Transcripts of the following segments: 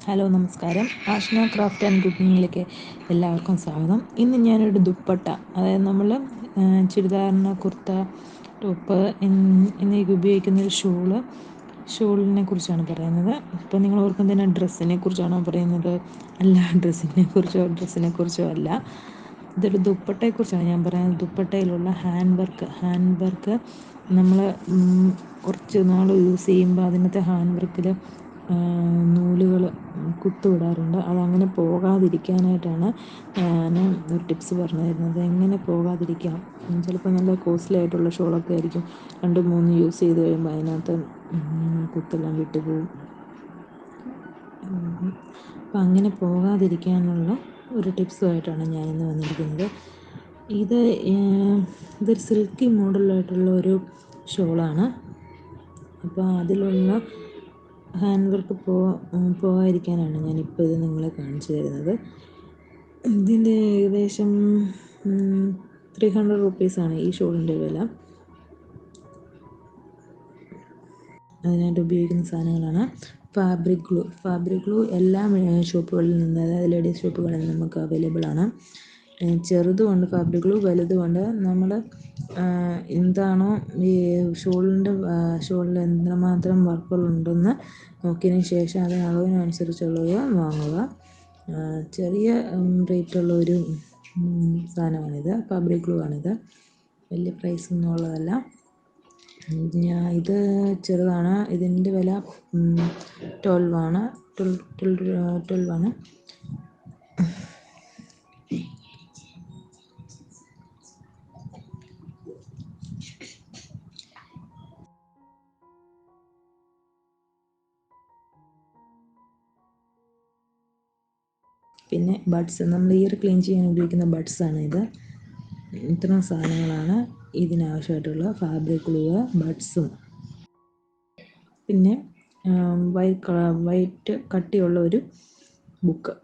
Hello നമസ്കാരം. Ashna craft and കുക്കിങ്ങിലേക്ക് എല്ലാവർക്കും സ്വാഗതം. ഇന്ന് ഞാനൊരു ദുപ്പട്ട അതായത് നമ്മൾ ചുരിദാറിന് കുർത്ത ടോപ്പ് എന്നിവയ്ക്ക് ഉപയോഗിക്കുന്ന ഒരു ഷൂൾ. ഷൂളിനെ കുറിച്ചാണ് പറയുന്നത്. ഇപ്പം നിങ്ങൾ ഓർക്കുന്നതിന് ഡ്രസ്സിനെ കുറിച്ചാണോ പറയുന്നത്? അല്ല ഡ്രസ്സിനെ കുറിച്ചോ ഡ്രസ്സിനെ കുറിച്ചോ അല്ല. ഇതൊരു ദുപ്പട്ടയെക്കുറിച്ചാണ് ഞാൻ പറയുന്നത്. ദുപ്പട്ടയിലുള്ള ഹാൻഡ് വർക്ക് ഹാൻഡ് വർക്ക് നമ്മൾ കുറച്ച് നാൾ യൂസ് ചെയ്യുമ്പോൾ അതിനകത്തെ ഹാൻഡ് വർക്കിൽ നൂലുകൾ കുത്തുവിടാറുണ്ട് അതങ്ങനെ പോകാതിരിക്കാനായിട്ടാണ് ഞാൻ ഒരു ടിപ്സ് പറഞ്ഞു തരുന്നത് എങ്ങനെ പോകാതിരിക്കാം? ചിലപ്പോൾ നല്ല കോസ്റ്റ്ലി ആയിട്ടുള്ള ഷോളൊക്കെ ആയിരിക്കും. രണ്ട് മൂന്ന് യൂസ് ചെയ്ത് കഴിയുമ്പോൾ അതിനകത്ത് കുത്തെല്ലാം വിട്ടുപോകും അപ്പം അങ്ങനെ പോകാതിരിക്കാനുള്ള ഒരു ടിപ്സുമായിട്ടാണ് ഞാനിന്ന് വന്നിരിക്കുന്നത്. ഇത് ഇതൊരു സിൽക്കി മോഡലായിട്ടുള്ള ഒരു ഷോളാണ്. അപ്പോൾ അതിലുള്ള ഹാൻഡ് വർക്ക് പോകാതിരിക്കാനാണ് ഞാനിപ്പോൾ ഇത് നിങ്ങളെ കാണിച്ചു തരുന്നത്. ഇതിന്റെ ഏകദേശം ത്രീ ഹൺഡ്രഡ് റുപ്പീസാണ് ഈ ഷോളിന്റെ വില. അതിനായിട്ട് ഉപയോഗിക്കുന്ന സാധനങ്ങളാണ് ഫാബ്രിക് ഗ്ലൂ ഫാബ്രിക് ഗ്ലൂ എല്ലാ ഷോപ്പുകളിൽ നിന്ന് അതായത് ലേഡീസ് ഷോപ്പുകളിൽ നമുക്ക് അവൈലബിൾ ആണ്. ചെറുതുമുണ്ട് ഫാബ്രിക് ഗ്ലൂ വലുതുമുണ്ട് നമ്മൾ എന്താണോ ഈ ഷോളിന്റെ ഷോളിൽ എന്തുമാത്രം വർക്കുകളുണ്ടെന്ന് നോക്കിയതിന് ശേഷം അതിന് അളവിനനുസരിച്ചുള്ളത് വാങ്ങുക. ചെറിയ റേറ്റുള്ള ഒരു സാധനമാണിത് ഫാബ്രിക് ഗ്ലൂ ആണിത്. വലിയ പ്രൈസ് ഒന്നും ഉള്ളതല്ല. ഞാൻ ഇത് ചെറുതാണ് ഇതിന്റെ വില ട്വൽവ് ആണ്. ട്വൽവ് ട്വൽവ് ആണ്. പിന്നെ ബഡ്സ് നമ്മൾ ഇയർ ക്ലീൻ ചെയ്യാൻ ഉപയോഗിക്കുന്ന ബഡ്സാണ് ഇത്. ഇത്രയും സാധനങ്ങളാണ് ഇതിനാവശ്യമായിട്ടുള്ള ഫാബ്രിക് ഗ്ലൂ ബഡ്സും പിന്നെ വൈറ്റ് വൈറ്റ് കട്ടിയുള്ള ഒരു ബുക്ക്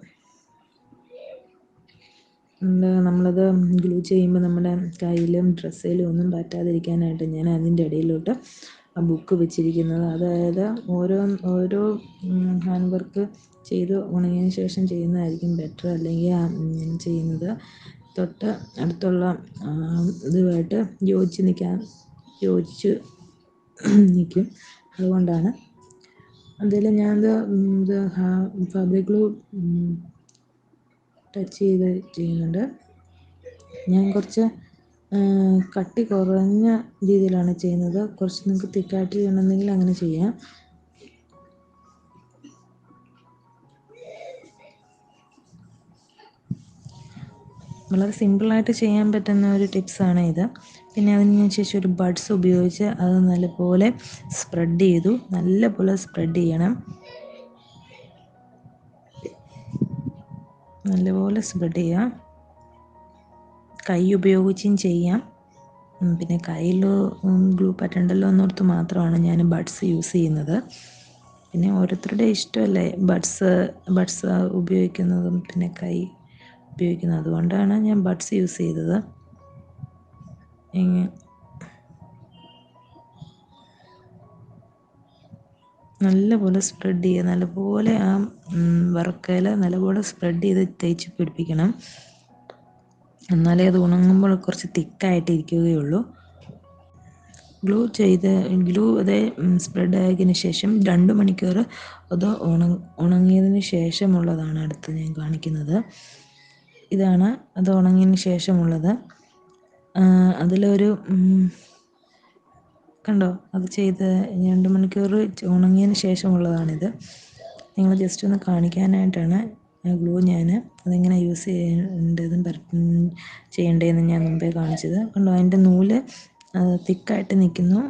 നമ്മളത് ഗ്ലൂ ചെയ്യുമ്പോൾ നമ്മുടെ കയ്യിലും ഡ്രസ്സിലും ഒന്നും പറ്റാതിരിക്കാനായിട്ട് ഞാൻ അതിന്റെ ഇടയിലോട്ട് ബുക്ക് വെച്ചിരിക്കുന്നത്. അതായത് ഓരോ ഓരോ ഹാൻഡ് വർക്ക് ചെയ്ത് ഉണങ്ങിയതിന് ശേഷം ചെയ്യുന്നതായിരിക്കും ബെറ്റർ അല്ലെങ്കിൽ ചെയ്യുന്നത്. തൊട്ട് അടുത്തുള്ള ഇതുമായിട്ട് യോജിച്ച് നിൽക്കാൻ യോജിച്ച് നിൽക്കും. അതുകൊണ്ടാണ്. അതിൽ ഞാനത് ഇത് ഫാബ്രിക് ഗ്ലൂ ടച്ച് ചെയ്ത് ചെയ്യുന്നുണ്ട്. ഞാൻ കുറച്ച് കട്ടി കുറഞ്ഞ രീതിയിലാണ് ചെയ്യുന്നത്. കുറച്ച് നിങ്ങൾക്ക് തിക്കായിട്ട് ചെയ്യണമെന്നുണ്ടെങ്കിൽ അങ്ങനെ ചെയ്യാം. വളരെ സിമ്പിളായിട്ട് ചെയ്യാൻ പറ്റുന്ന ഒരു ടിപ്സാണ് ഇത്. പിന്നെ അതിന് ശേഷം ഒരു ബഡ്സ് ഉപയോഗിച്ച് അത് നല്ലപോലെ സ്പ്രെഡ് ചെയ്തു. നല്ലപോലെ സ്പ്രെഡ് ചെയ്യണം. നല്ലപോലെ സ്പ്രെഡ് ചെയ്യാം. കൈ ഉപയോഗിച്ചും ചെയ്യാം. പിന്നെ കയ്യിൽ ഗ്ലൂ പറ്റണ്ടല്ലോ എന്നോർത്ത് മാത്രമാണ് ഞാൻ ബഡ്സ് യൂസ് ചെയ്യുന്നത്. പിന്നെ ഓരോരുത്തരുടെ ഇഷ്ടമല്ലേ ബഡ്സ് ബഡ്സ് ഉപയോഗിക്കുന്നതും പിന്നെ കൈ ഉപയോഗിക്കുന്നത്. അതുകൊണ്ടാണ് ഞാൻ ബഡ്സ് യൂസ് ചെയ്തത്. നല്ലപോലെ സ്പ്രെഡ് ചെയ്യുക നല്ലപോലെ ആ വർക്കയിൽ നല്ലപോലെ സ്പ്രെഡ് ചെയ്ത് തേച്ച് പിടിപ്പിക്കണം. എന്നാലേ അത് ഉണങ്ങുമ്പോൾ കുറച്ച് തിക്കായിട്ട് ഇരിക്കുകയുള്ളൂ. ഗ്ലൂ ചെയ്ത് ഗ്ലൂ അത് സ്പ്രെഡ് ആയതിനു ശേഷം രണ്ട് മണിക്കൂർ അത് ഉണ ഉണങ്ങിയതിന് ശേഷമുള്ളതാണ് അടുത്ത് ഞാൻ കാണിക്കുന്നത്. ഇതാണ് അത് ഉണങ്ങിയതിന് ശേഷമുള്ളത്. അതിലൊരു കണ്ടോ? അത് ചെയ്ത് രണ്ട് മണിക്കൂർ ഉണങ്ങിയതിന് ശേഷമുള്ളതാണിത്. നിങ്ങൾ ജസ്റ്റ് ഒന്ന് കാണിക്കാനായിട്ടാണ് ഗ്ലൂ ഞാൻ അതെങ്ങനെ യൂസ് ചെയ്യേണ്ടതും ചെയ്യേണ്ടതെന്ന് ഞാൻ മുമ്പേ കാണിച്ചത്. കണ്ടോ അതിന്റെ നൂൽ തിക്കായിട്ട് നിൽക്കുന്നു.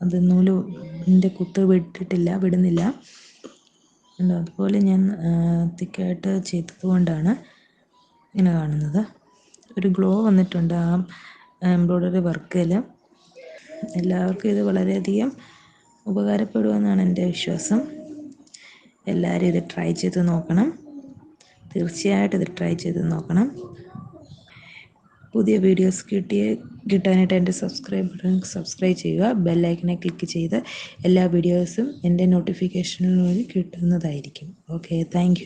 അത് നൂൽ എന്റെ കുത്ത് വിട്ടിട്ടില്ല വിടുന്നില്ല. കണ്ടോ അതുപോലെ ഞാൻ തിക്കായിട്ട് ചെയ്തത് കൊണ്ടാണ് ഇങ്ങനെ കാണുന്നത്. ഒരു ഗ്ലോ വന്നിട്ടുണ്ട് ആ എംബ്രോയ്ഡറി വർക്കിൽ. എല്ലാവർക്കും ഇത് വളരെയധികം ഉപകാരപ്പെടുമെന്നാണ് എന്റെ വിശ്വാസം. എല്ലാവരും ഇത് ട്രൈ ചെയ്ത് നോക്കണം. തീർച്ചയായിട്ടും ഇത് ട്രൈ ചെയ്ത് നോക്കണം. പുതിയ വീഡിയോസ് കിട്ടിയ കിട്ടാനായിട്ട് എന്റെ സബ്സ്ക്രൈബ് ബട്ടൺ സബ്സ്ക്രൈബ് ചെയ്യുക. ബെല്ലൈക്കനെ ക്ലിക്ക് ചെയ്ത് എല്ലാ വീഡിയോസും എന്റെ നോട്ടിഫിക്കേഷനിൽ കിട്ടുന്നതായിരിക്കും. Okay thank